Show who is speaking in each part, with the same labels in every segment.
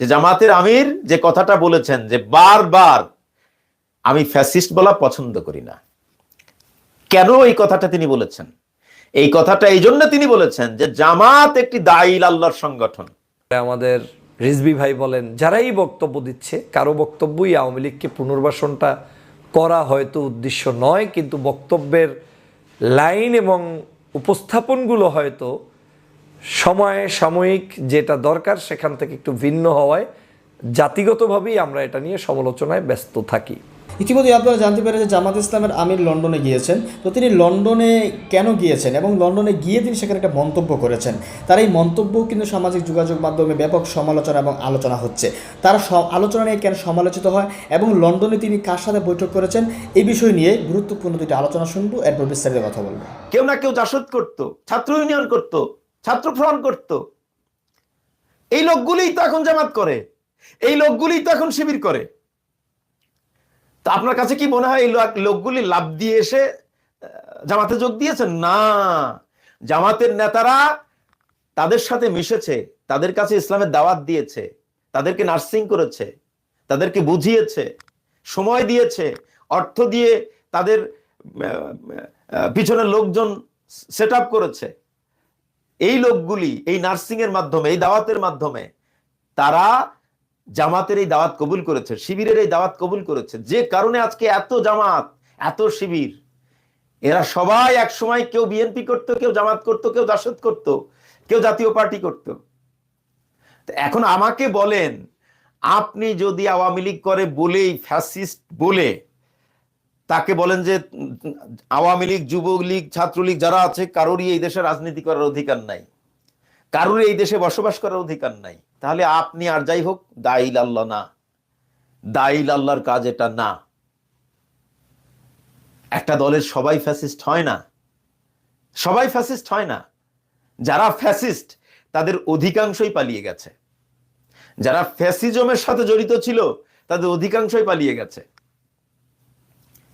Speaker 1: যে জামাতের আমির যে কথাটা বলেছেন যে বারবার, আমি ফ্যাসিস্ট বলা পছন্দ করি না। কেন এই কথাটা তিনি বলেছেন? এই কথাটা এই জন্য তিনি বলেছেন যে জামাত একটি দাইল আল্লাহর সংগঠন।
Speaker 2: আমাদের রিজবি ভাই বলেন, যারাই বক্তব্য দিচ্ছে, কারও বক্তব্যই আওয়ামী লীগকে পুনর্বাসনটা করা হয়তো উদ্দেশ্য নয়, কিন্তু বক্তব্যের লাইন এবং উপস্থাপনগুলো হয়তো সময়ে সাময়িক যেটা দরকার সেখান থেকে একটু ভিন্ন হওয়ায় জাতিগতভাবেই আমরা এটা নিয়ে সমালোচনায় ব্যস্ত থাকি।
Speaker 3: ইতিমধ্যে আপনারা জানতে পারেন যে জামাত ইসলামের আমির লন্ডনে গিয়েছেন। তো তিনি লন্ডনে কেন গিয়েছেন এবং লন্ডনে গিয়ে তিনি সেখানে একটা মন্তব্য করেছেন। তার এই মন্তব্য কিন্তু সামাজিক যোগাযোগ মাধ্যমে ব্যাপক সমালোচনা এবং আলোচনা হচ্ছে। তার আলোচনা নিয়ে কেন সমালোচিত হয় এবং লন্ডনে তিনি কার সাথে বৈঠক করেছেন এই বিষয় নিয়ে গুরুত্বপূর্ণ দুটি আলোচনা শুনব। এরপর বিস্তারিত কথা বলব।
Speaker 1: কেউ না কেউ জাসদ করতো ছাত্র ইউনিয়ন করত। ছাত্র ফ্রন্ট করত। এই লোকগুলিই তো এখন জামাত করে। এই লোকগুলিই তো এখন শিবির করে। তা আপনার কাছে কি মনে হয় এই লোক- লোকগুলি লাভ দিয়ে এসে জামাতে যোগ দিয়েছেন? না। জামাতের নেতারা তাদের সাথে মিশেছে তাদের কাছে ইসলামের দাওয়াত দিয়েছে তাদেরকে নার্সিং করেছে তাদেরকে বুঝিয়েছে সময় দিয়েছে অর্থ দিয়ে তাদের আহ, আহ, পিছনে লোকজন সেট করেছে। এই লোকগুলি এই নার্সিং এর মাধ্যমে, এই দাওয়াতের মাধ্যমে তারা জামাতের এই দাওয়াত কবুল করেছে, শিবিরের এই দাওয়াত কবুল করেছে। যে কারণে আজকে এত জামাত, এত শিবির, এরা সবাই এক সময় কেউ বিএনপি করতো, কেউ জামাত করতো, কেউ জাসদ করতো, কেউ জাতীয় পার্টি করতো। এখন আমাকে বলেন, আপনি যদি আওয়ামী লীগ করে বলেই ফ্যাসিস্ট বলে তাকে বলেন যে, আওয়ামী লীগ যুবলীগ ছাত্রলীগ যারা আছে, কারোরই এই দেশে রাজনীতি করার অধিকার নাই। কারোর এই দেশে বসবাস করার অধিকার নাই। তাহলে আপনি আর যাই হোক দাইল আল্লাহ না। দাইল আল্লাহর কাজ এটা না। একটা দলের সবাই ফ্যাসিস্ট হয় না। সবাই ফ্যাসিস্ট হয় না। যারা ফ্যাসিস্ট, তাদের অধিকাংশই পালিয়ে গেছে। যারা ফ্যাসিজমের সাথে জড়িত ছিল, তাদের অধিকাংশই পালিয়ে গেছে।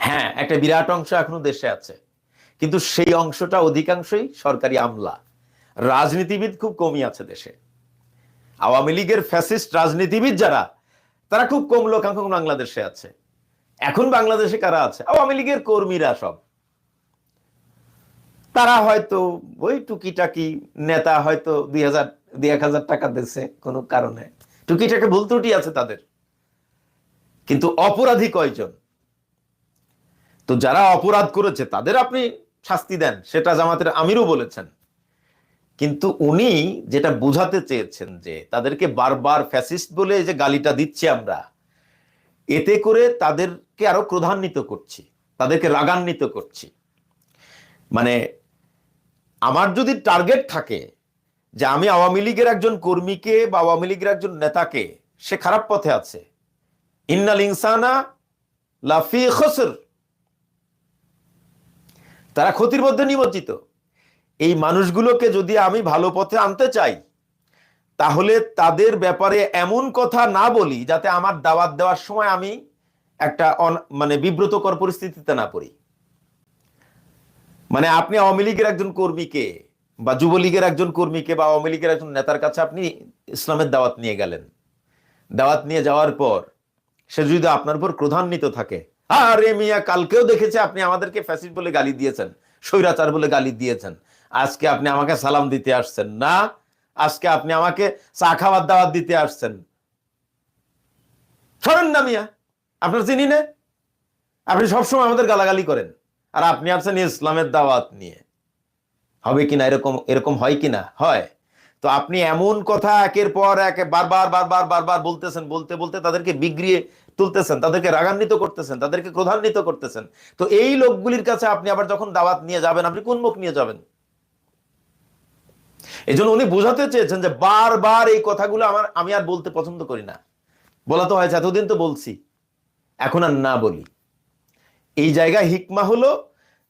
Speaker 1: হ্যাঁ একটা বিরাট অংশ এখনও দেশে আছে। কিন্তু সেই অংশটা অধিকাংশই সরকারি আমলা। রাজনীতিবিদ খুব কমই আছে দেশে। আওয়ামী লীগের ফ্যাসিস্ট রাজনীতিবিদ যারা, তারা খুব কম লোকাংশ বাংলাদেশে আছে। এখন বাংলাদেশে কারা আছে? আওয়ামী লীগের কর্মীরা সব। তারা হয়তো ওই টুকিটাকি নেতা হয়তো দুই হাজার, দুই এক হাজার টাকা দিচ্ছে কোনো কারণে। টুকিটাকে ভুল ত্রুটি আছে তাদের। কিন্তু অপরাধী কয়জন? তো যারা অপরাধ করেছে, তাদের আপনি শাস্তি দেন, সেটা জামাতের আমিরও বলেছেন। কিন্তু উনি যেটা বোঝাতে চেয়েছেন যে, তাদেরকে বারবার ফ্যাসিস্ট বলে যে গালিটা দিচ্ছি আমরা, এতে করে তাদেরকে আরও ক্রধান্বিত করছি, তাদেরকে রাগান্বিত করছি। মানে আমার যদি টার্গেট থাকে যে আমি আওয়ামী লীগের একজন কর্মীকে বা আওয়ামী লীগের একজন নেতাকে, সে খারাপ পথে আছে। ইন্নাল ইনসানা লাফি খসর। তারা ক্ষতির মধ্যে নিমজ্জিত। এই মানুষগুলোকে যদি আমি ভালো পথে আনতে চাই, তাহলে তাদের ব্যাপারে এমন কথা না বলি যাতে আমার দাওয়াত দেওয়ার সময় আমি একটা মানে বিব্রতকর পরিস্থিতিতে না পড়ি। মানে আপনি আওয়ামী লীগের একজন কর্মীকে বা যুবলীগের একজন কর্মীকে বা আওয়ামী লীগের একজন নেতার কাছে আপনি ইসলামের দাওয়াত নিয়ে গেলেন। দাওয়াত নিয়ে যাওয়ার পর সে যদি আপনার উপর ক্রধান্বিত থাকে আরে মিয়া, কালকেও দেখেছে আপনি আমাদেরকে ফ্যাসিস্ট বলে গালি দিয়েছেন, স্বৈরাচার বলে গালি দিয়েছেন। আজকে আপনি আমাকে সালাম দিতে আসছেন না, আজকে আপনি আমাকে চা খাওয়ার দাওয়াত দিতে আসছেন। শোনেন না মিয়া, আপনার চিনি না? আপনি সবসময় আমাদের গালাগালি করেন, আর আপনি আসছেন ইসলামের দাওয়াত নিয়ে। হবে কিনা এরকম এরকম হয় কিনা? হয়। তো আপনি এমন কথা একের পর এক বারবার বারবার বারবার বলতেছেন, বলতে বলতে তাদেরকে বিগড়িয়ে তুলতেছেন, তাদেরকে রাগান্বিত করতেছেন, তাদেরকে ক্রধান্বিত করতেছেন। তো এই লোকগুলির কাছে আপনি আবার যখন দাওয়াত নিয়ে যাবেন, আপনি কোন মুখ নিয়ে যাবেন? এই জন্য উনি বোঝাতে চেয়েছেন যে বারবার এই কথাগুলো আমার, আমি আর বলতে পছন্দ করি না। বলা তো হয়েছে, এতদিন তো বলছি, এখন আর না বলি। এই জায়গায় হিকমা হলো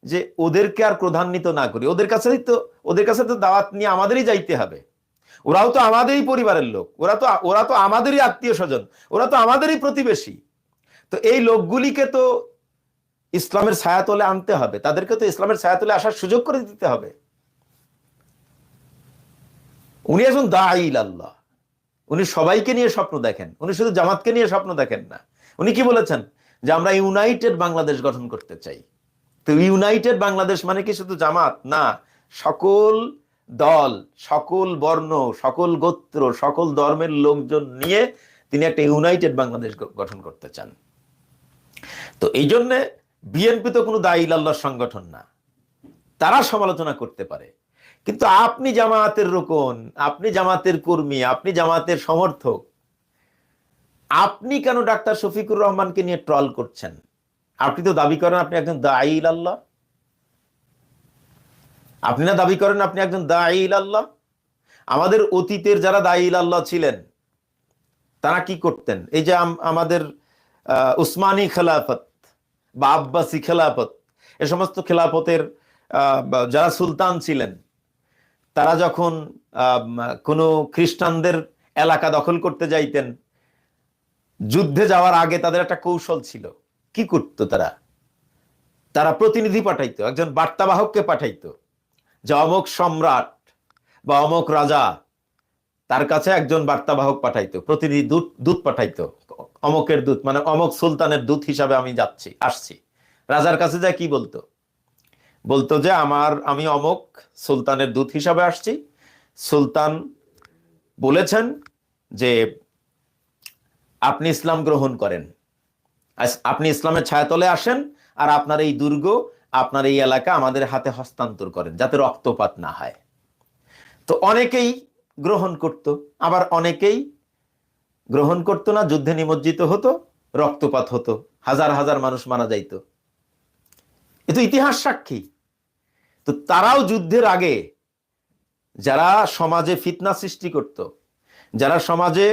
Speaker 1: যে ওদেরকে আর ক্রধান্বিত না করি। ওদের কাছেই তো, ওদের কাছে তো দাওয়াত নিয়ে আমাদেরই যাইতে হবে। ওরাও তো আমাদেরই পরিবারের লোক, ওরা তো ওরা তো আমাদেরই আত্মীয় স্বজন, ওরা তো আমাদেরই প্রতিবেশী। তো এই লোকগুলিকে তো ইসলামের ছায়াতলে আনতে হবে, তাদেরকে তো ইসলামের ছায়াতলে আসার সুযোগ করে দিতে হবে। উনি একজন দাইল আল্লাহ উনি সবাইকে নিয়ে স্বপ্ন দেখেন, উনি শুধু জামাতকে নিয়ে স্বপ্ন দেখেন না। উনি কি বলেছেন? যে আমরা ইউনাইটেড বাংলাদেশ গঠন করতে চাই। তো ইউনাইটেড বাংলাদেশ মানে কি শুধু জামাত? না, সকল দল, সকল বর্ণ, সকল গোত্র, সকল ধর্মের লোকজন নিয়ে তিনি একটা ইউনাইটেড বাংলাদেশ গঠন করতে চান। তো এই জন্যে বিএনপি তো কোনো দায়ী আল্লাহর সংগঠন না। তারা সমালোচনা করতে পারে। কিন্তু আপনি জামায়াতের রোকন, আপনি জামাতের কর্মী, আপনি জামাতের সমর্থক, আপনি কেন ডাক্তার শফিকুর রহমানকে নিয়ে ট্রল করছেন? আপনি তো দাবি করেন আপনি একজন দায়ী আল্লাহ আপনি না দাবি করেন আপনি একজন দায়ী আল্লাহ? আমাদের অতীতের যারা দায়ী আল্লাহ ছিলেন, তারা কি করতেন? এই যে আম- আমাদের উসমানী খেলাফত বা আব্বাসী খেলাফত, এ সমস্ত খেলাফতের যারা সুলতান ছিলেন, তারা যখন কোনো খ্রিস্টানদের এলাকা দখল করতে যাইতেন, যুদ্ধে যাওয়ার আগে তাদের একটা কৌশল ছিল। কি করতো তারা? তারা প্রতিনিধি পাঠাইতো, একজন বার্তাবাহককে পাঠাইতো। যে অমক সম্রাট বা অমক রাজা, তার কাছে একজন বার্তাবাহক পাঠাইতো, প্রতিনিধি দূত দূত পাঠাইতো অমকের দূত মানে অমক সুলতানের দূত হিসাবে আমি যাচ্ছি, আসছি। রাজার কাছে যায় কি বলতো? বলতো যে, আমার, আমি অমক সুলতানের দূত হিসাবে আসছি। সুলতান বলেছেন যে, আপনি ইসলাম গ্রহণ করেন। আপনি ইসলামের ছায়াতলে আসেন আর আপনার এই দুর্গ আপনার এই এলাকা আমাদের হাতে হস্তান্তর করেন যাতে রক্তপাত না হয়। তো অনেকেই গ্রহণ করত, আবার অনেকেই গ্রহণ করতো না, যুদ্ধে নিমজ্জিত হতো, রক্তপাত হতো, হাজার হাজার মানুষ মারা যাইত। এ তো ইতিহাস সাক্ষী। তো তারাও যুদ্ধের আগে যারা সমাজে ফিতনা সৃষ্টি করত, যারা সমাজে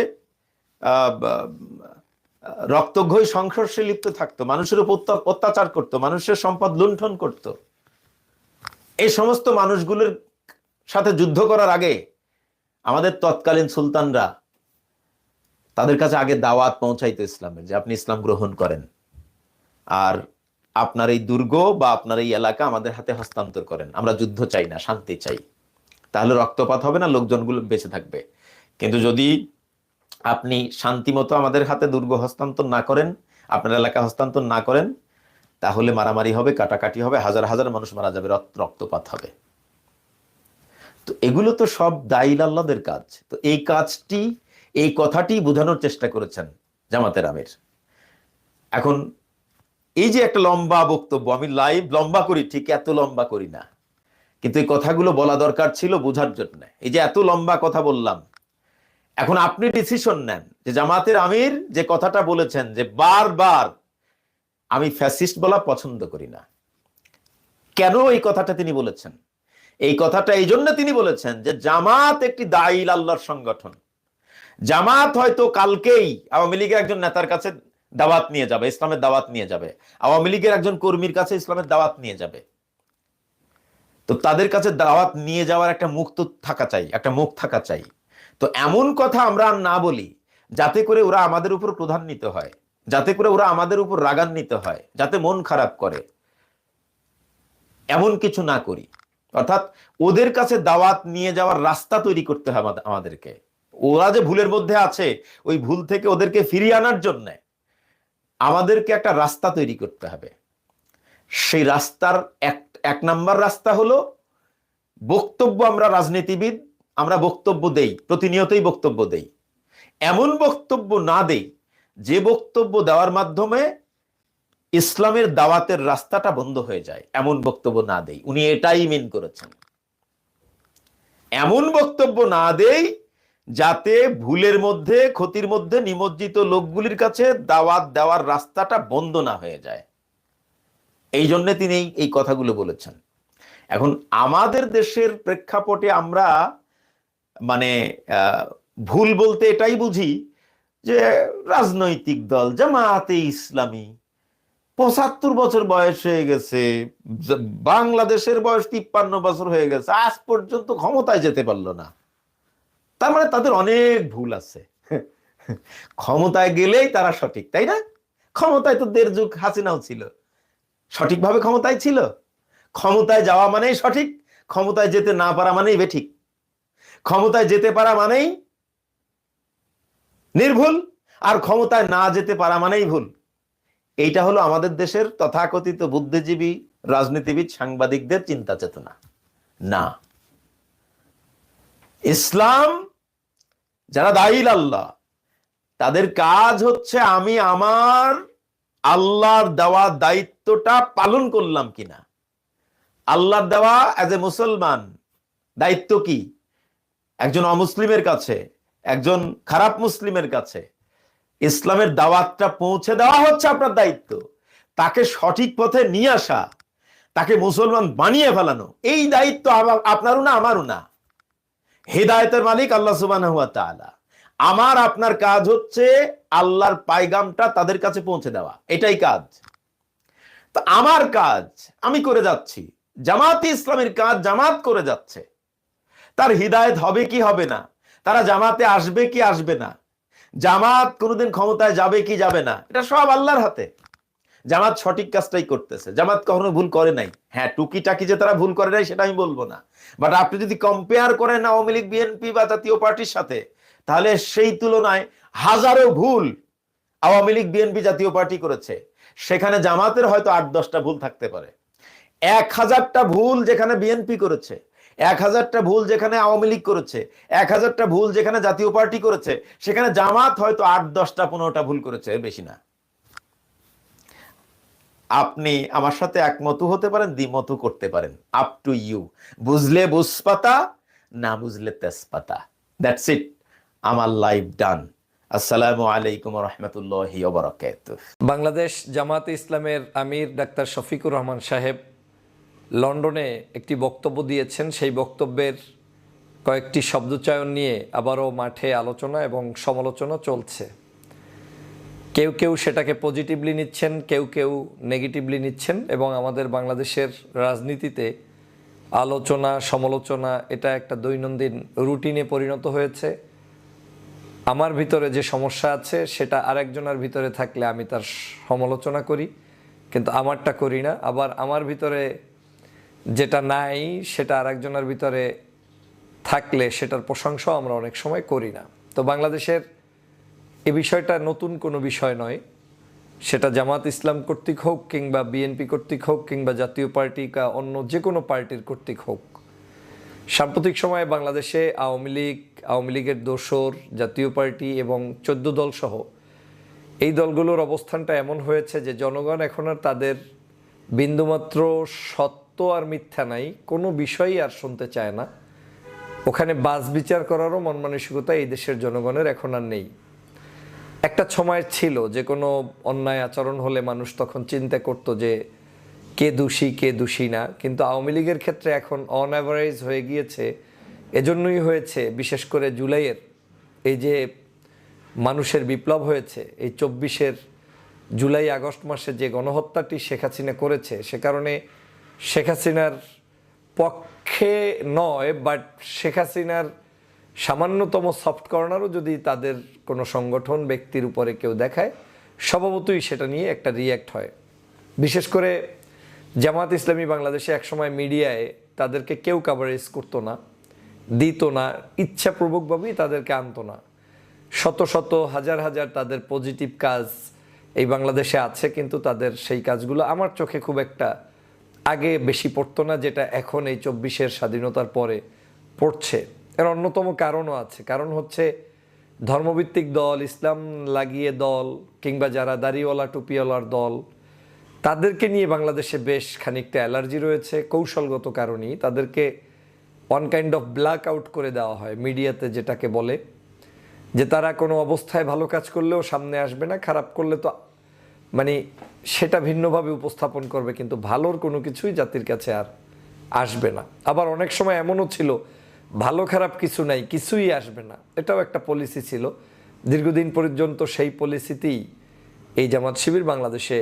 Speaker 1: রক্তঘই সংঘর্ষে লিপ্ত থাকতো, মানুষের উপর অত্যাচার করত, মানুষের সম্পদ লুণ্ঠন করত। এই সমস্ত মানুষগুলোর সাথে যুদ্ধ করার আগে আমাদের তৎকালীন সুলতানরা তাদের কাছে আগে দাওয়াত পৌঁছাইতো ইসলামের, যে আপনি ইসলাম গ্রহণ করেন। আর আপনার এই দুর্গ বা আপনার এই এলাকা আমাদের হাতে হস্তান্তর করেন। আমরা যুদ্ধ চাই না, শান্তি চাই। তাহলে রক্তপাত হবে না, লোকজনগুলো বেঁচে থাকবে। কিন্তু যদি আপনি শান্তিমতো আমাদের হাতে দুর্গ হস্তান্তর না করেন, আপনার এলাকা হস্তান্তর না করেন, তাহলে মারামারি হবে, কাটাকাটি হবে, হাজার হাজার মানুষ মারা যাবে, রক্ত- রক্তপাত হবে। তো এগুলো তো সব দাইল আল্লাহদের কাজ। তো এই কাজটি, এই কথাটি বোঝানোর চেষ্টা করেছেন জামাতের আমির। এখন, এই যে একটা লম্বা বক্তব্য, আমি লাইভ লম্বা করি, ঠিক এত লম্বা করি না। কিন্তু এই কথাগুলো বলা দরকার ছিল বোঝার জন্য। এই যে এত লম্বা কথা বললাম এখন আপনি ডিসিশন নেন যে জামাতের আমির যে কথাটা বলেছেন যে বারবার আমি ফ্যাসিস্ট বলা পছন্দ করি না। কেন এই কথাটা তিনি বলেছেন? এই কথাটা এই জন্য তিনি বলেছেন যে জামাত একটি দায়ীল আল্লাহর সংগঠন। জামাত হয়তো কালকেই আওয়ামী লীগের একজন নেতার কাছে দাওয়াত নিয়ে যাবে, ইসলামের দাওয়াত নিয়ে যাবে। আওয়ামী লীগের একজন কর্মীর কাছে ইসলামের দাওয়াত নিয়ে যাবে। তো তাদের কাছে দাওয়াত নিয়ে যাওয়ার একটা মুখ তো থাকা চাই, একটা মুখ থাকা চাই। তো এমন কথা আমরা আর না বলি, যাতে করে ওরা আমাদের উপর প্রধান্বিত হয়, যাতে করে ওরা আমাদের উপর রাগান্বিত হয়, যাতে মন খারাপ করে। এমন কিছু না করি। অর্থাৎ ওদের কাছে দাওয়াত নিয়ে যাওয়ার রাস্তা তৈরি করতে আমাদের- আমাদেরকে। ওরা যে ভুলের মধ্যে আছে, ওই ভুল থেকে ওদেরকে ফিরিয়ে আনার জন্য আমাদেরকে একটা রাস্তা তৈরি করতে হবে। সেই রাস্তার এক এক নাম্বার রাস্তা হলো বক্তব্য আমরা রাজনীতিবিদ আমরা বক্তব্য দেই, প্রতিনিয়তই বক্তব্য দেই। এমন বক্তব্য না দেই যে বক্তব্য দেওয়ার মাধ্যমে ইসলামের দাওয়াতের রাস্তাটা বন্ধ হয়ে যায়। এমন বক্তব্য না দেই। উনি এটাই মিন করেছেন। এমন বক্তব্য না দেই যাতে ভুলের মধ্যে, ক্ষতির মধ্যে নিমজ্জিত লোকগুলির কাছে দাওয়াত দেওয়ার রাস্তাটা বন্ধ না হয়ে যায়। এই জন্যে তিনি এই- কথাগুলো বলেছেন। এখন আমাদের দেশের প্রেক্ষাপটে আমরা মানে ভুল বলতে এটাই বুঝি যে রাজনৈতিক দল জামাতে ইসলামী, পঁচাত্তর বছর বয়স হয়ে গেছে বাংলাদেশের বয়স তিপ্পান্ন বছর হয়ে গেছে, আজ পর্যন্ত ক্ষমতায় যেতে পারল না। তার মানে তাদের অনেক ভুল আছে। ক্ষমতায় গেলেই তারা সঠিক, তাই না? ক্ষমতায় তো দেড় যুগ হাসিনাও ছিল। সঠিকভাবে ক্ষমতায় ছিল। ক্ষমতায় যাওয়া মানেই সঠিক, ক্ষমতায় যেতে না পারা মানেই বেঠিক ক্ষমতায় যেতে পারা মানেই নির্ভুল, আর ক্ষমতায় না যেতে পারা মানেই ভুল। এইটা হলো আমাদের দেশের তথাকথিত বুদ্ধিজীবী, রাজনীতিবিদ, সাংবাদিকদের চিন্তা চেতনা। না। ইসলাম, যারা দায়ীল আল্লাহ, তাদের কাজ হচ্ছে আমি আমার আল্লাহর দেওয়া দায়িত্বটা পালন করলাম কিনা? আল্লাহর দেওয়া অ্যাজ এ মুসলমান দায়িত্ব কি? একজন অমুসলিমের কাছে, একজন খারাপ মুসলিমের কাছে, ইসলামের দাওয়াতটা পৌঁছে দেওয়া হচ্ছে আপনার দায়িত্ব। তাকে সঠিক পথে নিয়ে আসা, তাকে মুসলমান বানিয়ে ফেলানো, এই দায়িত্ব আপনারও না, আমারও না। হেদায়তের মালিক আল্লাহ সুবাহ আমার, আপনার কাজ হচ্ছে আল্লাহর পায়গামটা তাদের কাছে পৌঁছে দেওয়া। এটাই কাজ। তো আমার কাজ, আমি করে যাচ্ছি। জামাত ইসলামের কাজ জামাত করে যাচ্ছে। তার হৃদায়ত হবে কি হবে না? তারা জামাতে আসবে কি আসবে না? জামাত কোনোদিন ক্ষমতায় যাবে কি যাবে না? এটা সব আল্লাহর হাতে। জামাত সঠিক কাজটাই করতেছে। জামাত কখনো ভুল করে নাই। হ্যাঁ টুকি টাকি যে তারা ভুল করে নাই, সেটা আমি বলব না। বাট আপনি যদি কম্পেয়ার করেন আওয়ামী লীগ বিএনপি বা জাতীয় পার্টির সাথে, তাহলে সেই তুলনায় হাজারো ভুল আওয়ামী লীগ বিএনপি জাতীয় পার্টি করেছে। সেখানে জামাতের হয়তো আট, দশটা ভুল থাকতে পারে। এক হাজারটা ভুল যেখানে বিএনপি করেছে। এক হাজারটা ভুল যেখানে আওয়ামী লীগ করেছে, এক হাজারটা ভুল যেখানে জাতীয় পার্টি করেছে, সেখানে জামাত হয়তো আট, দশটা, পনেরোটা ভুল করেছে বেশি না। আপনি আমার সাথে একমতও হতে পারেন, দ্বিমতও করতে পারেন। আপ টু ইউ বুঝলে বুঝপাতা, না বুঝলে তেজপাতা। দ্যাটস ইট আমার লাইফ ডান আসসালামু আলাইকুম রহমতুল্লাহ
Speaker 2: বাংলাদেশ জামাতে ইসলামের আমির ডাক্তার শফিকুর রহমান সাহেব লন্ডনে একটি বক্তব্য দিয়েছেন। সেই বক্তব্যের কয়েকটি শব্দচয়ন নিয়ে আবারও মাঠে আলোচনা এবং সমালোচনা চলছে। কেউ কেউ সেটাকে পজিটিভলি নিচ্ছেন, কেউ কেউ নেগেটিভলি নিচ্ছেন এবং আমাদের বাংলাদেশের রাজনীতিতে আলোচনা, সমালোচনা, এটা একটা দৈনন্দিন রুটিনে পরিণত হয়েছে। আমার ভিতরে যে সমস্যা আছে, সেটা আরেকজনের ভিতরে থাকলে আমি তার সমালোচনা করি, কিন্তু আমারটা করি না। আবার আমার ভিতরে যেটা নাই, সেটা আরেকজনের ভিতরে থাকলে সেটার প্রশংসাও আমরা অনেক সময় করি না। তো বাংলাদেশের এ বিষয়টা নতুন কোনো বিষয় নয়। সেটা জামাত ইসলাম কর্তৃক হোক কিংবা বিএনপি কর্তৃক হোক কিংবা জাতীয় পার্টি বা অন্য যে কোনো পার্টির কর্তৃক হোক, সাম্প্রতিক সময়ে বাংলাদেশে আওয়ামী লীগ, আওয়ামী লীগের দোসর, জাতীয় পার্টি এবং চোদ্দ দল সহ এই দলগুলোর অবস্থানটা এমন হয়েছে যে জনগণ এখন আর তাদের বিন্দুমাত্র সত্য আর মিথ্যা নাই, কোনো বিষয়ই আর শুনতে চায় না। ওখানে বাস বিচার করারও মন মানসিকতা এই দেশের জনগণের এখন আর নেই। একটা সময় ছিল যে কোনো অন্যায় আচরণ হলে মানুষ তখন চিন্তা করতো যে কে দোষী কে দোষী না। কিন্তু আওয়ামী লীগের ক্ষেত্রে এখন অন অ্যাভারেজ হয়ে গিয়েছে। এজন্যই হয়েছে, বিশেষ করে জুলাইয়ের এই যে মানুষের বিপ্লব হয়েছে, এই চব্বিশের জুলাই আগস্ট মাসে যে গণহত্যাটি শেখ হাসিনা করেছে, সে কারণে শেখ হাসিনার পক্ষে নয় বাট শেখ হাসিনার সামান্যতম সফট কর্নারও যদি তাদের কোনো সংগঠন ব্যক্তির উপরে কেউ দেখায়, স্বভাবতই সেটা নিয়ে একটা রিয়্যাক্ট হয়। বিশেষ করে জামাত ইসলামী বাংলাদেশে একসময় মিডিয়ায় তাদেরকে কেউ কাভারেজ করতো না, দিত না, ইচ্ছাপূর্বকভাবেই তাদেরকে আনতো না। শত শত, হাজার হাজার তাদের পজিটিভ কাজ এই বাংলাদেশে আছে, কিন্তু তাদের সেই কাজগুলো আমার চোখে খুব একটা আগে বেশি পড়তো না, যেটা এখন এই চব্বিশের স্বাধীনতার পরে পড়ছে। এর অন্যতম কারণও আছে। কারণ হচ্ছে ধর্মভিত্তিক দল, ইসলাম লাগিয়ে দল, কিংবা যারা দাড়িওয়ালা, টুপিওয়ালার দল, তাদেরকে নিয়ে বাংলাদেশে বেশ খানিকটা অ্যালার্জি রয়েছে। কৌশলগত কারণেই তাদেরকে one kind of blackout করে দেওয়া হয় মিডিয়াতে, যেটাকে বলে যে তারা কোনো অবস্থায় ভালো কাজ করলেও সামনে আসবে না, খারাপ করলে তো মানে সেটা ভিন্নভাবে উপস্থাপন করবে, কিন্তু ভালোর কোনো কিছুই জাতির কাছে আর আসবে না। আবার অনেক সময় এমনও ছিল, ভালো খারাপ কিছু নাই, কিছুই আসবে না। এটাও একটা পলিসি ছিল। দীর্ঘদিন পর্যন্ত সেই পলিসিতেই এই জামাত শিবির বাংলাদেশে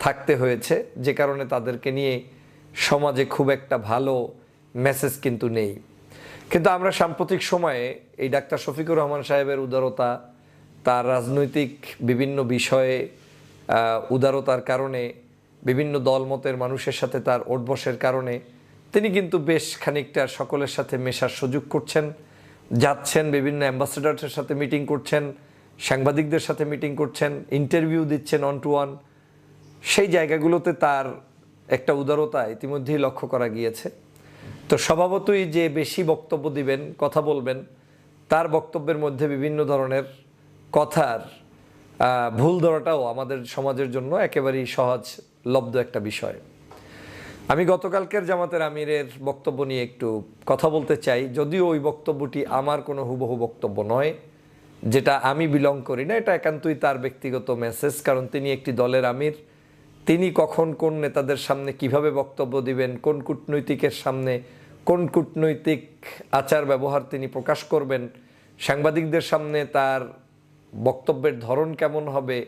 Speaker 2: থাকতে হয়েছে। যে কারণে তাদেরকে নিয়ে সমাজে খুব একটা ভালো মেসেজ কিন্তু নেই। কিন্তু আমরা সাম্প্রতিক সময়ে এই ডাক্তার শফিকুর রহমান সাহেবের উদারতা, তার রাজনৈতিক বিভিন্ন বিষয়ে উদারতার কারণে, বিভিন্ন দলমতের মানুষের সাথে তার ওঠবসের কারণে, তিনি কিন্তু বেশ খানিকটা সকলের সাথে মেশার সুযোগ করছেন। যাচ্ছেন, বিভিন্ন অ্যাম্বাসেডারের সাথে মিটিং করছেন, সাংবাদিকদের সাথে মিটিং করছেন, ইন্টারভিউ দিচ্ছেন অন টু ওয়ান সেই জায়গাগুলোতে তার একটা উদারতা ইতিমধ্যেই লক্ষ্য করা গিয়েছে। তো স্বভাবতই যে বেশি বক্তব্য দিবেন, কথা বলবেন, তার বক্তব্যের মধ্যে বিভিন্ন ধরনের কথার ভুল ধরাটাও আমাদের সমাজের জন্য একেবারেই সহজলব্ধ একটা বিষয়। আমি গতকালকের জামাতের আমিরের বক্তব্য নিয়ে একটু কথা বলতে চাই। যদিও ওই বক্তব্যটি আমার কোনো হুবহু বক্তব্য নয়, যেটা আমি বিলং করি না, এটা একান্তই তার ব্যক্তিগত মেসেজ কারণ তিনি একটি দলের আমির। তিনি কখন কোন নেতাদের সামনে কীভাবে বক্তব্য দিবেন, কোন কূটনৈতিকের সামনে, কোন কূটনৈতিক আচার ব্যবহার তিনি প্রকাশ করবেন, সাংবাদিকদের সামনে তার বক্তব্যের ধরন কেমন হবে,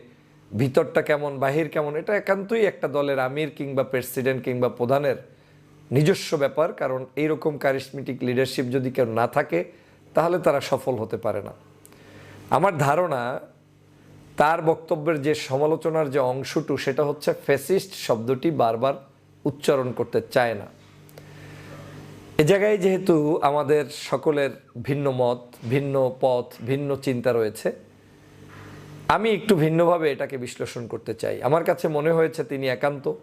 Speaker 2: ভিতরটা কেমন, বাহির কেমন, এটা একান্তই একটা দলের আমির কিংবা প্রেসিডেন্ট কিংবা প্রধানের নিজস্ব ব্যাপার, কারণ এইরকম কারিশমেটিক লিডারশিপ যদি কেউ না থাকে, তাহলে তারা সফল হতে পারে না। আমার ধারণা, তার বক্তব্যের যে সমালোচনার যে অংশটু, সেটা হচ্ছে ফেসিস্ট শব্দটি বারবার উচ্চারণ করতে চায় না। এ জায়গায় যেহেতু আমাদের সকলের ভিন্ন মত, ভিন্ন পথ, ভিন্ন চিন্তা রয়েছে আমি একটু ভিন্নভাবে এটাকে বিশ্লেষণ করতে চাই। আমার কাছে মনে হয়েছে তিনি একান্ত।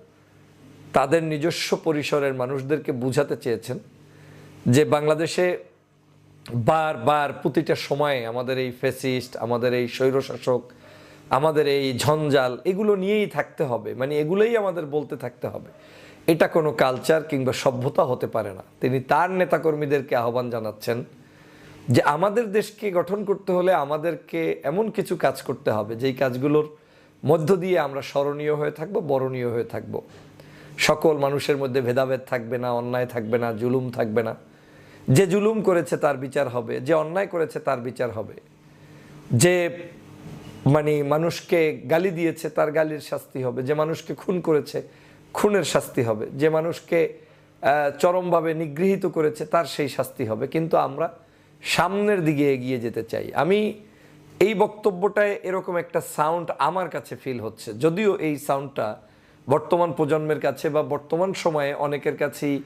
Speaker 2: তাদের নিজস্ব পরিসরের মানুষদেরকে বুঝাতে চেয়েছেন যে বাংলাদেশে বারবার প্রতিটা সময়ে আমাদের এই ফেসিস্ট আমাদের এই স্বৈরশাসক, আমাদের এই ঝঞ্ঝাল, এগুলো নিয়েই থাকতে হবে। মানে এগুলোই আমাদের বলতে থাকতে হবে। এটা কোনো কালচার কিংবা সভ্যতা হতে পারে না। তিনি তার নেতাকর্মীদেরকে আহ্বান জানাচ্ছেন যে আমাদের দেশকে গঠন করতে হলে আমাদেরকে এমন কিছু কাজ করতে হবে, যেই কাজগুলোর মধ্য দিয়ে আমরা স্মরণীয় হয়ে থাকব, বরণীয় হয়ে থাকব। সকল মানুষের মধ্যে ভেদাভেদ থাকবে না, অন্যায় থাকবে না, জুলুম থাকবে না। যে জুলুম করেছে তার বিচার হবে, যে অন্যায় করেছে তার বিচার হবে। যে মানে মানুষকে গালি দিয়েছে তার গালির শাস্তি হবে, যে মানুষকে খুন করেছে খুনের শাস্তি হবে, যে মানুষকে চরমভাবে নিগৃহীত করেছে তার সেই শাস্তি হবে। কিন্তু আমরা সামনের দিকে এগিয়ে যেতে চাই। আমি এই বক্তব্যটায় এরকম একটা সাউন্ড আমার কাছে ফিল হচ্ছে। যদিও এই সাউন্ডটা বর্তমান প্রজন্মের কাছে বা বর্তমান সময়ে অনেকের কাছেই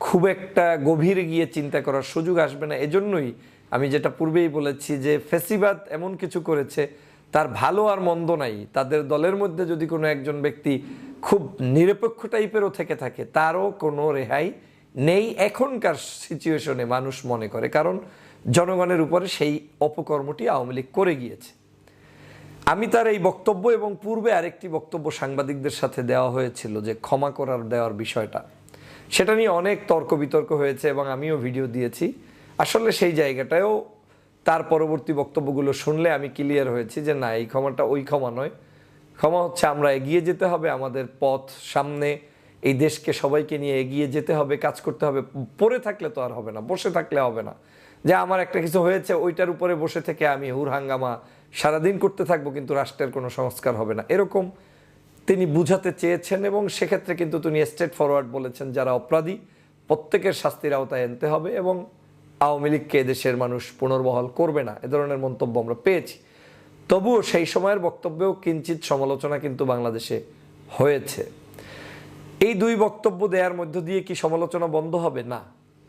Speaker 2: খুব একটা গভীরে গিয়ে চিন্তা করার সুযোগ আসবে না। এজন্যই আমি যেটা পূর্বেই বলেছি যে, ফেসিবাদ এমন কিছু করেছে, তার ভালো আর মন্দ নাই। তাদের দলের মধ্যে যদি কোনো একজন ব্যক্তি খুব নিরপেক্ষ টাইপেরও থেকে থাকে, তারও কোনো রেহাই নেই এখনকার সিচুয়েশনে মানুষ মনে করে। কারণ জনগণের উপরে সেই অপকর্মটি আওয়ামী লীগ করে গিয়েছে। আমি তার এই বক্তব্য এবং পূর্বে আরেকটি বক্তব্য সাংবাদিকদের সাথে দেওয়া হয়েছিল যে ক্ষমা করার দেওয়ার বিষয়টা। সেটা নিয়ে অনেক তর্ক বিতর্ক হয়েছে এবং আমিও ভিডিও দিয়েছি। আসলে সেই জায়গাটায়ও তার পরবর্তী বক্তব্যগুলো শুনলে আমি ক্লিয়ার হয়েছি যে না, এই ক্ষমাটা ওই ক্ষমা নয়। ক্ষমা হচ্ছে আমরা এগিয়ে যেতে হবে, আমাদের পথ সামনে, এই দেশকে সবাইকে নিয়ে এগিয়ে যেতে হবে, কাজ করতে হবে। পড়ে থাকলে তো আর হবে না, বসে থাকলে হবে না। যে আমার একটা কিছু হয়েছে, ওইটার উপরে বসে থেকে আমি হুর হাঙ্গামা সারাদিন করতে থাকব, কিন্তু রাষ্ট্রের কোনো সংস্কার হবে না। এরকম তিনি বুঝাতে চেয়েছেন এবং সেক্ষেত্রে কিন্তু তিনি স্টেট ফরওয়ার্ড বলেছেন, যারা অপরাধী, প্রত্যেকের শাস্তির আওতায় আনতে হবে এবং আওয়ামী লীগকে দেশের মানুষ পুনর্বহাল করবে না। এ ধরনের মন্তব্য আমরা পেয়েছি। তবুও সেই সময়ের বক্তব্যেও কিঞ্চিত সমালোচনা কিন্তু বাংলাদেশে হয়েছে। এই দুই বক্তব্য দেওয়ার মধ্য দিয়ে কি সমালোচনা বন্ধ হবে? না।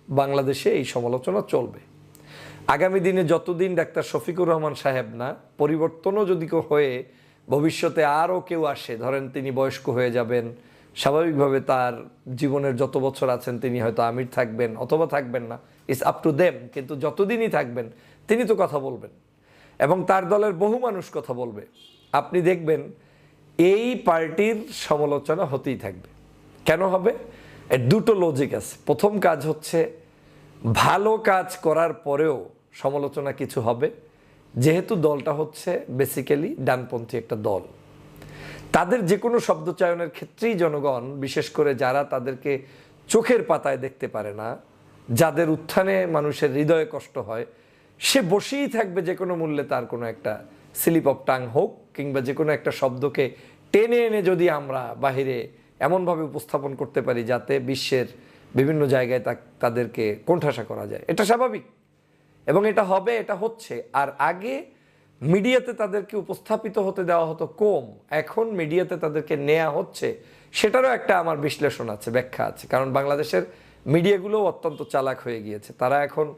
Speaker 2: বাংলাদেশে এই সমালোচনা চলবে। আগামী দিনে যতদিন ডাক্তার শফিকুর রহমান সাহেব না, পরিবর্তনও যদি হয়ে ভবিষ্যতে আরও কেউ আসে, ধরেন তিনি বয়স্ক হয়ে যাবেন, স্বাভাবিকভাবে তার জীবনের যত বছর আছেন তিনি হয়তো আমির থাকবেন অথবা থাকবেন না ইটস আপ টু দেম কিন্তু যতদিনই থাকবেন, তিনি তো কথা বলবেন। এবং তার দলের বহু মানুষ কথা বলবে। আপনি দেখবেন এই পার্টির সমালোচনা হতেই থাকবে। কেন হবে? এর দুটো লজিক আছে। প্রথম কাজ হচ্ছে, ভালো কাজ করার পরেও সমালোচনা কিছু হবে। যেহেতু দলটা হচ্ছে বেসিক্যালি ডানপন্থী একটা দল। তাদের যে কোনো শব্দ চয়নের ক্ষেত্রেই জনগণ, বিশেষ করে যারা তাদেরকে চোখের পাতায় দেখতে পারে না, যাদের উত্থানে মানুষের হৃদয়ে কষ্ট হয়, সে বসেই থাকবে যে কোনো মূল্যে তার কোনো একটা স্লিপ অফ টাং হোক, কিংবা যে কোনো একটা শব্দকে টেনে এনে যদি আমরা বাহিরে এমনভাবে উপস্থাপন করতে পারি যাতে বিশ্বের বিভিন্ন জায়গায় তাদেরকে কোণঠাসা করা যায়। এটা স্বাভাবিক। এবং এটা হবে, এটা হচ্ছে। আর আগে মিডিয়াতে তাদেরকে উপস্থাপিত হতে দেওয়া হতো কম, এখন মিডিয়াতে তাদেরকে নেওয়া হচ্ছে, সেটারও একটা আমার বিশ্লেষণ আছে, ব্যাখ্যা আছে। কারণ বাংলাদেশের মিডিয়াগুলোও অত্যন্ত চালাক হয়ে গিয়েছে। তারা এখন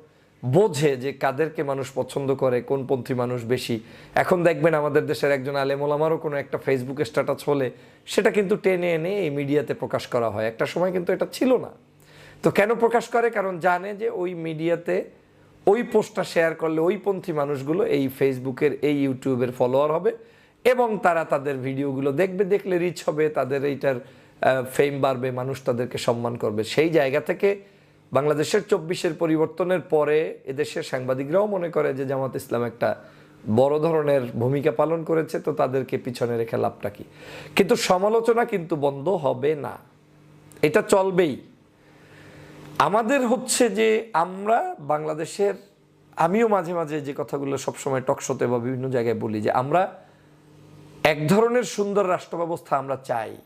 Speaker 2: বোঝে যে কাদেরকে মানুষ পছন্দ করে, কোন পন্থী মানুষ বেশি। এখন দেখবেন আমাদের দেশের একজন আলেমোলামারও কোনো একটা ফেসবুকে স্ট্যাটাস হলে সেটা কিন্তু টেনে এনে এই মিডিয়াতে প্রকাশ করা হয়। একটা সময় কিন্তু এটা ছিল না। তো কেন প্রকাশ করে? কারণ জানে যে ওই মিডিয়াতে ওই পোস্টটা শেয়ার করলে ওই পন্থী মানুষগুলো এই ফেসবুকের, এই ইউটিউবের ফলোয়ার হবে এবং তারা তাদের ভিডিওগুলো দেখবে, দেখলে রিচ হবে, তাদের এইটার ফেম বাড়বে, মানুষ তাদেরকে সম্মান করবে। সেই জায়গা থেকে বাংলাদেশের চব্বিশের পরিবর্তনের পরে এদেশের সাংবাদিকরাও মনে করে যে জামাত ইসলাম একটা বড় ধরনের ভূমিকা পালন করেছে, তো তাদেরকে পিছনে রেখে লাভটা কি? কিন্তু সমালোচনা কিন্তু বন্ধ হবে না। এটা চলবেই। আমাদের হচ্ছে যে আমরা বাংলাদেশের, আমিও মাঝে মাঝে যে কথাগুলো সবসময় টকশোতে বা বিভিন্ন জায়গায় বলি যে আমরা এক ধরনের সুন্দর রাষ্ট্র ব্যবস্থা আমরা চাই।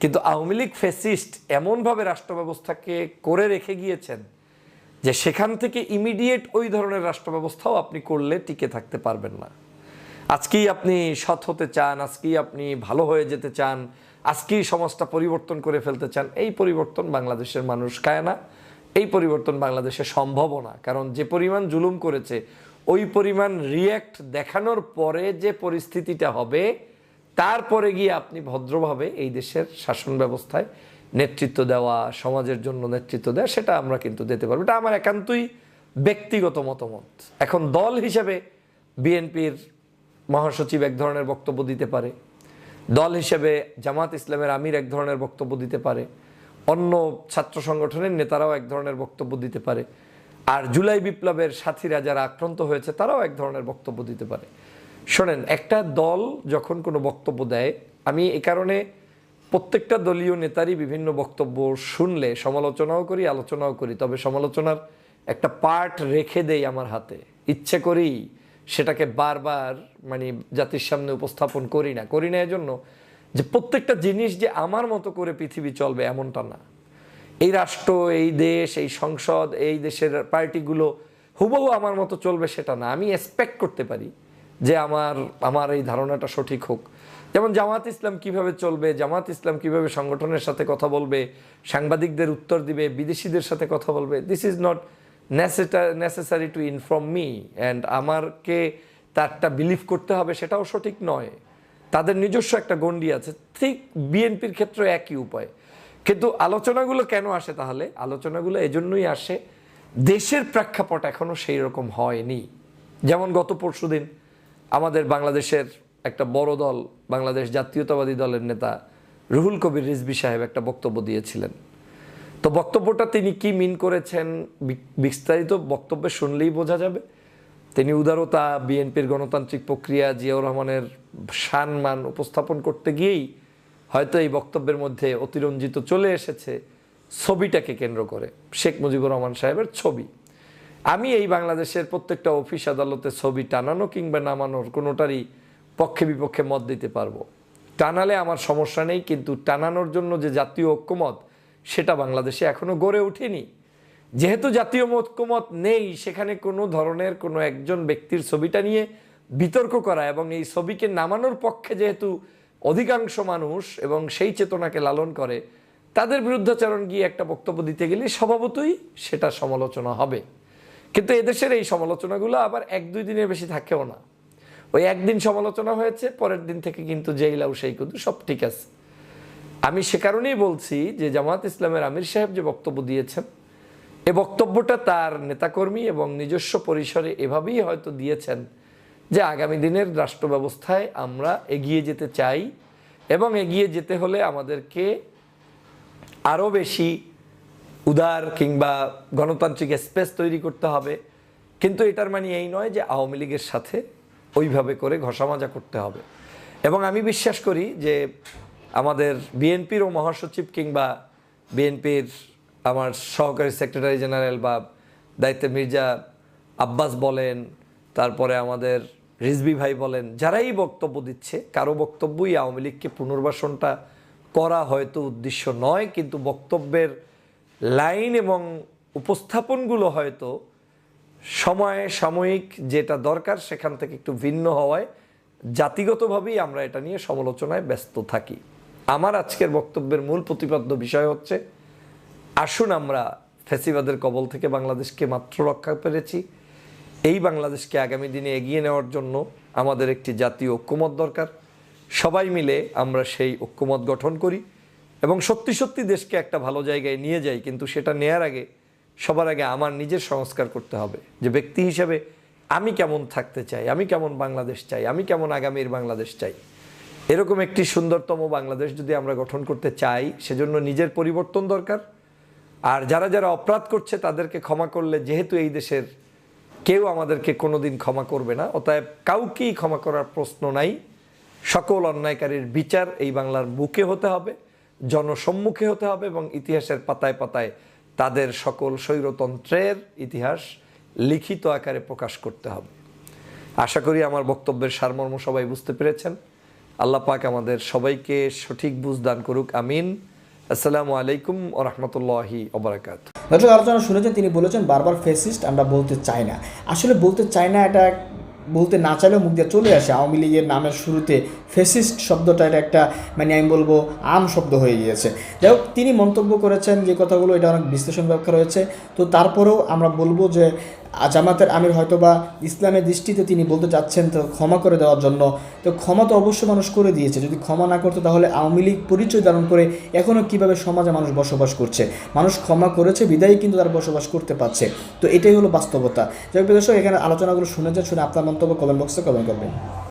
Speaker 2: কিন্তু আওয়ামী লীগ ফেসিস্ট এমনভাবে রাষ্ট্র ব্যবস্থাকে করে রেখে গিয়েছেন যে সেখান থেকে ইমিডিয়েট ওই ধরনের রাষ্ট্র ব্যবস্থাও আপনি করলে টিকে থাকতে পারবেন না। আজকেই আপনি সৎ হতে চান, আজকেই আপনি ভালো হয়ে যেতে চান আজকেই সমাজটা পরিবর্তন করে ফেলতে চান, এই পরিবর্তন বাংলাদেশের মানুষ খায় না, এই পরিবর্তন বাংলাদেশে সম্ভব না। কারণ যে পরিমাণ জুলুম করেছে, ওই পরিমাণ রিয়্যাক্ট দেখানোর পরে যে পরিস্থিতিটা হবে, তারপরে গিয়ে আপনি ভদ্রভাবে এই দেশের শাসন ব্যবস্থায় নেতৃত্ব দেওয়া, সমাজের জন্য নেতৃত্ব দেওয়া, সেটা আমরা কিন্তু দিতে পারব। এটা আমার একান্তই ব্যক্তিগত মতামত। এখন দল হিসেবে বিএনপির মহাসচিব এক ধরনের বক্তব্য দিতে পারে। দল হিসেবে জামাত ইসলামের আমির এক ধরনের বক্তব্য দিতে পারে, অন্য ছাত্র সংগঠনের নেতারাও এক ধরনের বক্তব্য দিতে পারে, আর জুলাই বিপ্লবের সাথীরা যারা আক্রান্ত হয়েছে তারাও এক ধরনের বক্তব্য দিতে পারে। শোনেন, একটা দল যখন কোনো বক্তব্য দেয়, আমি এ কারণে প্রত্যেকটা দলীয় নেতারই বিভিন্ন বক্তব্য শুনলে, সমালোচনাও করি, আলোচনাও করি, তবে সমালোচনার একটা পার্ট রেখে দেই আমার হাতে। ইচ্ছে করেই সেটাকে বারবার মানে জাতির সামনে উপস্থাপন করি না। করি না এজন্য যে প্রত্যেকটা জিনিস যে আমার মতো করে পৃথিবী চলবে এমনটা না। এই রাষ্ট্র, এই দেশ, এই সংসদ, এই দেশের পার্টিগুলো হুবহু আমার মতো চলবে সেটা না। আমি এক্সপেক্ট করতে পারি যে আমার আমার এই ধারণাটা সঠিক হোক। যেমন জামাত ইসলাম কীভাবে চলবে, জামাত ইসলাম কীভাবে সংগঠনের সাথে কথা বলবে, সাংবাদিকদের উত্তর দিবে, বিদেশিদের সাথে কথা বলবে this is not necessary to inform me and আমারকে তারটা বিলিভ করতে হবে সেটাও সঠিক নয়। তাদের নিজস্ব একটা গণ্ডি আছে। ঠিক বিএনপির ক্ষেত্রে একই উপায়। কিন্তু আলোচনাগুলো কেন আসে তাহলে? আলোচনাগুলো এজন্যই আসে। দেশের প্রেক্ষাপট এখনও সেই রকম হয়নি। যেমন গত পরশুদিন আমাদের বাংলাদেশের একটা বড় দল, বাংলাদেশ জাতীয়তাবাদী দলের নেতা রুহুল কবির রিজবি সাহেব একটা বক্তব্য দিয়েছিলেন। তো বক্তব্যটা তিনি কি মিন করেছেন বিস্তারিত বক্তব্য শুনলেই বোঝা যাবে। তিনি উদারতা, বিএনপির গণতান্ত্রিক প্রক্রিয়া, জিয়াউর রহমানের সম্মান উপস্থাপন করতে গিয়েই হয়তো এই বক্তব্যের মধ্যে অতিরঞ্জিত চলে এসেছে ছবিটাকে কেন্দ্র করে, শেখ মুজিবুর রহমান সাহেবের ছবি। আমি এই বাংলাদেশের প্রত্যেকটা অফিস আদালতে ছবি টানানো কিংবা নামানোর কোনোটারই পক্ষে বিপক্ষে মত দিতে পারব। টানালে আমার সমস্যা নেই, কিন্তু টানানোর জন্য যে জাতীয় ঐক্যমত সেটা বাংলাদেশে এখনও গড়ে ওঠেনি। যেহেতু জাতীয় ঐক্যমত নেই, সেখানে কোনো ধরনের কোনো একজন ব্যক্তির ছবিটা নিয়ে বিতর্ক করা এবং এই ছবিকে নামানোর পক্ষে যেহেতু অধিকাংশ মানুষ এবং সেই চেতনাকে লালন করে, তাদের বিরুদ্ধাচরণ গিয়ে একটা বক্তব্য দিতে গেলে স্বভাবতই সেটা সমালোচনা হবে। কিন্তু এদেশের এই সমালোচনাগুলো আবার এক দুই দিনের বেশি থাকেও না। ওই একদিন সমালোচনা হয়েছে, পরের দিন থেকে কিন্তু জেইলাও সেই কিন্তু সব ঠিক আছে। আমি সে কারণেই বলছি যে জামাত ইসলামের আমির সাহেব যে বক্তব্য দিয়েছেন, এ বক্তব্যটা তার নেতাকর্মী এবং নিজস্ব পরিসরে এভাবেই হয়তো দিয়েছেন যে আগামী দিনের রাষ্ট্র ব্যবস্থায় আমরা এগিয়ে যেতে চাই এবং এগিয়ে যেতে হলে আমাদেরকে আরও বেশি উদার কিংবা গণতান্ত্রিক স্পেস তৈরি করতে হবে। কিন্তু এটার মানে এই নয় যে আওয়ামী লীগের সাথে ওইভাবে করে ঘষামাজা করতে হবে। এবং আমি বিশ্বাস করি যে আমাদের বিএনপির ও মহাসচিব কিংবা বিএনপির আমার সহকারী সেক্রেটারি জেনারেল বা দায়িত্বে মির্জা আব্বাস বলেন, তারপরে আমাদের রিজবি ভাই বলেন, যারাই বক্তব্য দিচ্ছে, কারও বক্তব্যই আওয়ামী লীগকে পুনর্বাসনটা করা হয়তো উদ্দেশ্য নয়, কিন্তু বক্তব্যের লাইন এবং উপস্থাপনগুলো হয়তো সময়ে সাময়িক যেটা দরকার সেখান থেকে একটু ভিন্ন হওয়ায় জাতিগতভাবেই আমরা এটা নিয়ে সমালোচনায় ব্যস্ত থাকি। আমার আজকের বক্তব্যের মূল প্রতিপাদ্য বিষয় হচ্ছে, আসুন আমরা ফ্যাসিবাদের কবল থেকে বাংলাদেশকে মাত্র রক্ষা পেরেছি। এই বাংলাদেশকে আগামী দিনে এগিয়ে নেওয়ার জন্য আমাদের একটি জাতীয় ঐক্যমত দরকার। সবাই মিলে আমরা সেই ঐক্যমত গঠন করি এবং সত্যি সত্যি দেশকে একটা ভালো জায়গায় নিয়ে যাই, কিন্তু সেটা নেয়ার আগে, সবার আগে আমার নিজের সংস্কার করতে হবে। যে ব্যক্তি হিসেবে আমি কেমন থাকতে চাই, আমি কেমন বাংলাদেশ চাই, আমি কেমন আগামীর বাংলাদেশ চাই এরকম একটি সুন্দরতম বাংলাদেশ যদি আমরা গঠন করতে চাই, সেজন্য নিজের পরিবর্তন দরকার। আর যারা যারা অপরাধ করছে, তাদেরকে ক্ষমা করলে যেহেতু এই দেশের কেউ আমাদেরকে কোনোদিন ক্ষমা করবে না, অতএব কাউকেই ক্ষমা করার প্রশ্ন নাই। সকল অন্যায়কারীর বিচার এই বাংলার বুকে হতে হবে, জনসম্মুখে হতে হবে এবং ইতিহাসের পাতায় পাতায় তাদের সকল স্বৈরতন্ত্রের ইতিহাস লিখিত আকারে প্রকাশ করতে হবে। আশা করি আমার বক্তব্যের সারমর্ম সবাই বুঝতে পেরেছেন। আল্লাহ পাক আমাদের সবাইকে সঠিক বুঝ দান করুক, আমিন। আসসালামু আলাইকুম রহমতুল্লাহি
Speaker 3: দর্শক, আলোচনা শুনেছেন তিনি বলেছেন, বারবার ফেসিস্ট, আমরা বলতে চাই না। আসলে বলতে চাই না, এটা বলতে না চাইলেও মুখ দিয়ে চলে আসে। আওয়ামী লীগের নামের শুরুতে ফেসিস্ট শব্দটা এটা একটা মানে আমি বলব, আম শব্দ হয়ে গিয়েছে। যাই হোক, তিনি মন্তব্য করেছেন যে কথাগুলো, এটা অনেক বিশ্লেষণ ব্যাখ্যা রয়েছে। তো তারপরেও আমরা বলব যে জামাতের আমির হয়তো বা ইসলামের দৃষ্টিতে তিনি বলতে চাচ্ছেন তো ক্ষমা করে দেওয়ার জন্য। তো ক্ষমা তো অবশ্যই মানুষ করে দিয়েছে। যদি ক্ষমা না করতো তাহলে আওয়ামী লীগ পরিচয় ধারণ করে এখনও কীভাবে সমাজে মানুষ বসবাস করছে? মানুষ ক্ষমা করেছে, বিদায়ী কিন্তু তারা বসবাস করতে পারছে। তো এটাই হলো বাস্তবতা। যাই হোক দর্শক, এখানে আলোচনাগুলো শুনেছেন শুনে আপনার মন্তব্য কমেন্ট বক্সে কমেন্ট করবেন।